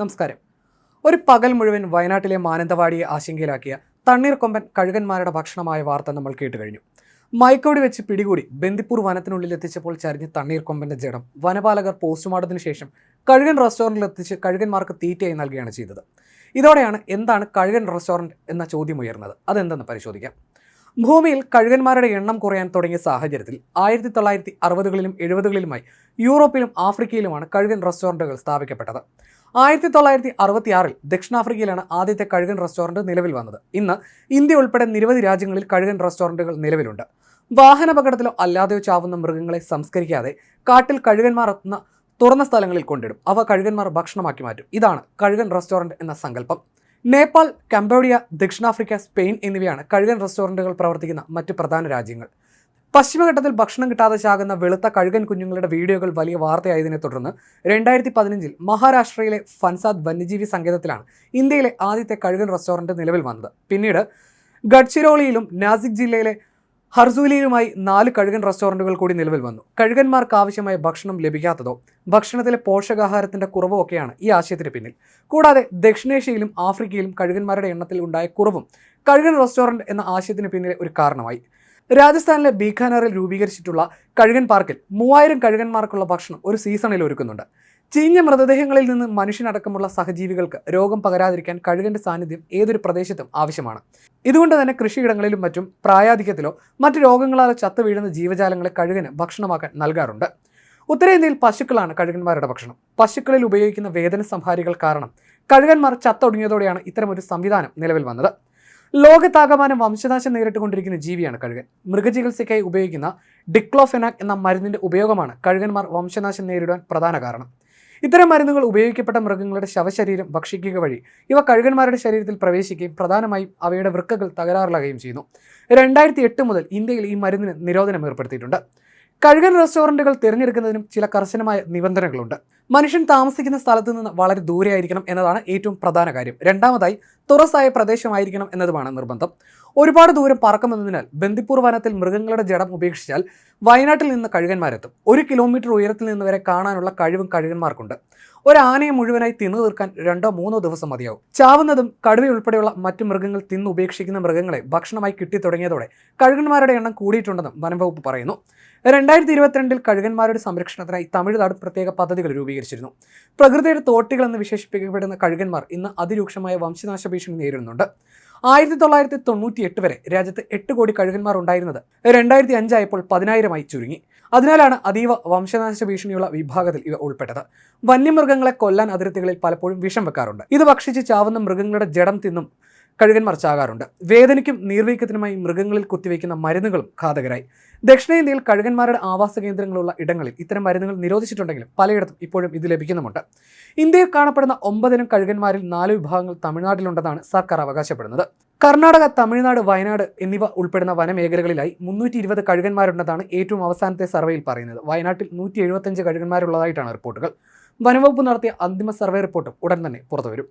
നമസ്കാരം. ഒരു പകൽ മുഴുവൻ വയനാട്ടിലെ മാനന്തവാടിയെ ആശങ്കയിലാക്കിയ തണ്ണീർക്കൊമ്പൻ കഴുകന്മാരുടെ ഭക്ഷണമായ വാർത്ത നമ്മൾ കേട്ട് കഴിഞ്ഞു മയക്കോടി വെച്ച് പിടികൂടി ബന്ദിപ്പൂർ വനത്തിനുള്ളിൽ എത്തിച്ചപ്പോൾ ചരിഞ്ഞ തണ്ണീർക്കൊമ്പന്റെ ജഡം വനപാലകർ പോസ്റ്റ്മോർട്ടത്തിന് ശേഷം കഴുകൻ റെസ്റ്റോറന്റിൽ എത്തിച്ച് കഴുകന്മാർക്ക് തീറ്റയായി നൽകുകയാണ് ചെയ്തത്. ഇതോടെയാണ് എന്താണ് കഴുകൻ റെസ്റ്റോറന്റ് എന്ന ചോദ്യം ഉയർന്നത്. അതെന്തെന്ന് പരിശോധിക്കാം. ഭൂമിയിൽ കഴുകന്മാരുടെ എണ്ണം കുറയാൻ തുടങ്ങിയ സാഹചര്യത്തിൽ ആയിരത്തി തൊള്ളായിരത്തി അറുപതുകളിലും എഴുപതുകളിലുമായി യൂറോപ്പിലും ആഫ്രിക്കയിലുമാണ് കഴുകൻ റെസ്റ്റോറന്റുകൾ സ്ഥാപിക്കപ്പെട്ടത്. ആയിരത്തി തൊള്ളായിരത്തി അറുപത്തിയാറിൽ ദക്ഷിണാഫ്രിക്കയിലാണ് ആദ്യത്തെ കഴുകൻ റെസ്റ്റോറന്റ് നിലവിൽ വന്നത്. ഇന്ന് ഇന്ത്യ ഉൾപ്പെടെ നിരവധി രാജ്യങ്ങളിൽ കഴുകൻ റെസ്റ്റോറന്റുകൾ നിലവിലുണ്ട്. വാഹനപകടത്തിലോ അല്ലാതെയോ ചാവുന്ന മൃഗങ്ങളെ സംസ്കരിക്കാതെ കാട്ടിൽ കഴുകന്മാർ എത്തുന്ന തുറന്ന സ്ഥലങ്ങളിൽ കൊണ്ടിടും. അവ കഴുകന്മാർ ഭക്ഷണമാക്കി മാറ്റും. ഇതാണ് കഴുകൻ റെസ്റ്റോറന്റ് എന്ന സങ്കല്പം. നേപ്പാൾ കംബോഡിയ ദക്ഷിണാഫ്രിക്ക സ്പെയിൻ എന്നിവയാണ് കഴുകൻ റെസ്റ്റോറന്റുകൾ പ്രവർത്തിക്കുന്ന മറ്റ് പ്രധാന രാജ്യങ്ങൾ. പശ്ചിമഘട്ടത്തിൽ ഭക്ഷണം കിട്ടാതെ ചാകുന്ന വെളുത്ത കഴുകൻ കുഞ്ഞുങ്ങളുടെ വീഡിയോകൾ വലിയ വാർത്തയായതിനെ തുടർന്ന് രണ്ടായിരത്തി പതിനഞ്ചിൽ മഹാരാഷ്ട്രയിലെ ഫൻസാദ് വന്യജീവി സങ്കേതത്തിലാണ് ഇന്ത്യയിലെ ആദ്യത്തെ കഴുകൻ റെസ്റ്റോറന്റ് നിലവിൽ വന്നത്. പിന്നീട് ഗഡ്ചിരോളിയിലും നാസിക് ജില്ലയിലെ ഹർസൂലിയിലുമായി നാല് കഴുകൻ റെസ്റ്റോറന്റുകൾ കൂടി നിലവിൽ വന്നു. കഴുകന്മാർക്ക് ആവശ്യമായ ഭക്ഷണം ലഭിക്കാത്തതോ ഭക്ഷണത്തിലെ പോഷകാഹാരത്തിന്റെ കുറവോ ഒക്കെയാണ് ഈ ആശയത്തിന് പിന്നിൽ. കൂടാതെ ദക്ഷിണേഷ്യയിലും ആഫ്രിക്കയിലും കഴുകന്മാരുടെ എണ്ണത്തിൽ ഉണ്ടായ കുറവും കഴുകൻ റെസ്റ്റോറന്റ് എന്ന ആശയത്തിന് പിന്നിലെ ഒരു കാരണമായി. രാജസ്ഥാനിലെ ബീഖാനറിൽ രൂപീകരിച്ചിട്ടുള്ള കഴുകൻ പാർക്കിൽ മൂവായിരം കഴുകന്മാർക്കുള്ള ഭക്ഷണം ഒരു സീസണിൽ ഒരുക്കുന്നുണ്ട്. ചീഞ്ഞ മൃതദേഹങ്ങളിൽ നിന്ന് മനുഷ്യനടക്കമുള്ള സഹജീവികൾക്ക് രോഗം പകരാതിരിക്കാൻ കഴുകന്റെ സാന്നിധ്യം ഏതൊരു പ്രദേശത്തും ആവശ്യമാണ്. ഇതുകൊണ്ട് തന്നെ കൃഷിയിടങ്ങളിലും മറ്റും പ്രായാധിക്യത്തിലോ മറ്റു രോഗങ്ങളാൽ ചത്തു വീഴുന്ന ജീവജാലങ്ങളെ കഴുകന് ഭക്ഷണമാക്കാൻ നൽകാറുണ്ട്. ഉത്തരേന്ത്യയിൽ പശുക്കളാണ് കഴുകന്മാരുടെ ഭക്ഷണം. പശുക്കളിൽ ഉപയോഗിക്കുന്ന വേദന സംഹാരികൾ കാരണം കഴുകന്മാർ ചത്തൊടുങ്ങിയതോടെയാണ് ഇത്തരമൊരു സംവിധാനം നിലവിൽ വന്നത്. ലോകത്താകമാനം വംശനാശം നേരിട്ടുകൊണ്ടിരിക്കുന്ന ജീവിയാണ് കഴുകൻ. മൃഗചികിത്സയ്ക്കായി ഉപയോഗിക്കുന്ന ഡിക്ലോഫെനാക് എന്ന മരുന്നിന്റെ ഉപയോഗമാണ് കഴുകന്മാർ വംശനാശം നേരിടാൻ പ്രധാന കാരണം. ഇത്തരം മരുന്നുകൾ ഉപയോഗിക്കപ്പെട്ട മൃഗങ്ങളുടെ ശവശരീരം ഭക്ഷിക്കുക വഴി ഇവ കഴുകന്മാരുടെ ശരീരത്തിൽ പ്രവേശിക്കുകയും പ്രധാനമായും അവയുടെ വൃക്കകൾ തകരാറിലാകുകയും ചെയ്യുന്നു. രണ്ടായിരത്തി എട്ട് മുതൽ ഇന്ത്യയിൽ ഈ മരുന്നിന് നിരോധനം ഏർപ്പെടുത്തിയിട്ടുണ്ട്. കഴുകൻ റെസ്റ്റോറന്റുകൾ തിരഞ്ഞെടുക്കുന്നതിനും ചില കർശനമായ നിബന്ധനകളുണ്ട്. മനുഷ്യൻ താമസിക്കുന്ന സ്ഥലത്ത് നിന്ന് വളരെ ദൂരെയായിരിക്കണം എന്നതാണ് ഏറ്റവും പ്രധാന കാര്യം. രണ്ടാമതായി തുറസായ പ്രദേശമായിരിക്കണം എന്നതുമാണ് നിർബന്ധം. ഒരുപാട് ദൂരം പറക്കുമെന്നതിനാൽ ബന്ദിപ്പൂർ വനത്തിൽ മൃഗങ്ങളുടെ ജഡം ഉപേക്ഷിച്ചാൽ വയനാട്ടിൽ നിന്ന് കഴുകന്മാരെത്തും. ഒരു കിലോമീറ്റർ ഉയരത്തിൽ നിന്ന് വരെ കാണാനുള്ള കഴിവും കഴുകന്മാർക്കുണ്ട്. ഒരു ആനയെ മുഴുവനായി തിന്നു തീർക്കാൻ രണ്ടോ മൂന്നോ ദിവസം മതിയാവും. ചാവുന്നതും കടുവ ഉൾപ്പെടെയുള്ള മറ്റു മൃഗങ്ങൾ തിന്നു ഉപേക്ഷിക്കുന്ന മൃഗങ്ങളെ ഭക്ഷണമായി കിട്ടി തുടങ്ങിയതോടെ കഴുകന്മാരുടെ എണ്ണം കൂടിയിട്ടുണ്ടെന്നും വനംവകുപ്പ് പറയുന്നു. രണ്ടായിരത്തി ഇരുപത്തിരണ്ടിൽ കഴുകന്മാരുടെ സംരക്ഷണത്തിനായി തമിഴ്നാട് പ്രത്യേക പദ്ധതികൾ രൂപീകരിച്ചിരുന്നു. പ്രകൃതിയുടെ തോട്ടികൾ എന്ന് വിശേഷിപ്പിക്കപ്പെടുന്ന കഴുകന്മാർ ഇന്ന് അതിരൂക്ഷമായ വംശനാശ ഭീഷണി നേരിടുന്നുണ്ട്. ആയിരത്തി തൊള്ളായിരത്തി തൊണ്ണൂറ്റി എട്ട് വരെ രാജ്യത്ത് എട്ട് കോടി കഴുകന്മാർ ഉണ്ടായിരുന്നത് രണ്ടായിരത്തി അഞ്ചായപ്പോൾ പതിനായിരമായി ചുരുങ്ങി. അതിനാലാണ് അതീവ വംശനാശ ഭീഷണിയുള്ള വിഭാഗത്തിൽ ഇവ ഉൾപ്പെട്ടത്. വന്യമൃഗങ്ങളെ കൊല്ലാൻ അതിർത്തികളിൽ പലപ്പോഴും വിഷം വെക്കാറുണ്ട്. ഇത് ഭക്ഷിച്ച് ചാവുന്ന മൃഗങ്ങളുടെ ജഡം തിന്നും കഴുകന്മാർ മറിച്ചാകാറുണ്ട്. വേദനയ്ക്കും നീർവീക്കത്തിനുമായി മൃഗങ്ങളിൽ കുത്തിവയ്ക്കുന്ന മരുന്നുകളും ഘാതകരായി. ദക്ഷിണേന്ത്യയിൽ കഴുകന്മാരുടെ ആവാസ കേന്ദ്രങ്ങളുള്ള ഇടങ്ങളിൽ ഇത്തരം മരുന്നുകൾ നിരോധിച്ചിട്ടുണ്ടെങ്കിലും പലയിടത്തും ഇപ്പോഴും ഇത് ലഭിക്കുന്നുമുണ്ട്. ഇന്ത്യയിൽ കാണപ്പെടുന്ന ഒമ്പതിനും കഴുകന്മാരിൽ നാല് വിഭാഗങ്ങൾ തമിഴ്നാട്ടിലുണ്ടെന്നാണ് സർക്കാർ അവകാശപ്പെടുന്നത്. കർണാടക തമിഴ്നാട് വയനാട് എന്നിവ ഉൾപ്പെടുന്ന വനമേഖലകളിലായി മുന്നൂറ്റി ഇരുപത് കഴുകന്മാരുണ്ടെന്നാണ് ഏറ്റവും അവസാനത്തെ സർവേയിൽ പറയുന്നത്. വയനാട്ടിൽ നൂറ്റി എഴുപത്തഞ്ച് കഴുകന്മാരുള്ളതായിട്ടാണ് റിപ്പോർട്ടുകൾ. വനംവകുപ്പ് നടത്തിയ അന്തിമ സർവേ റിപ്പോർട്ടും ഉടൻ തന്നെ പുറത്തുവരും.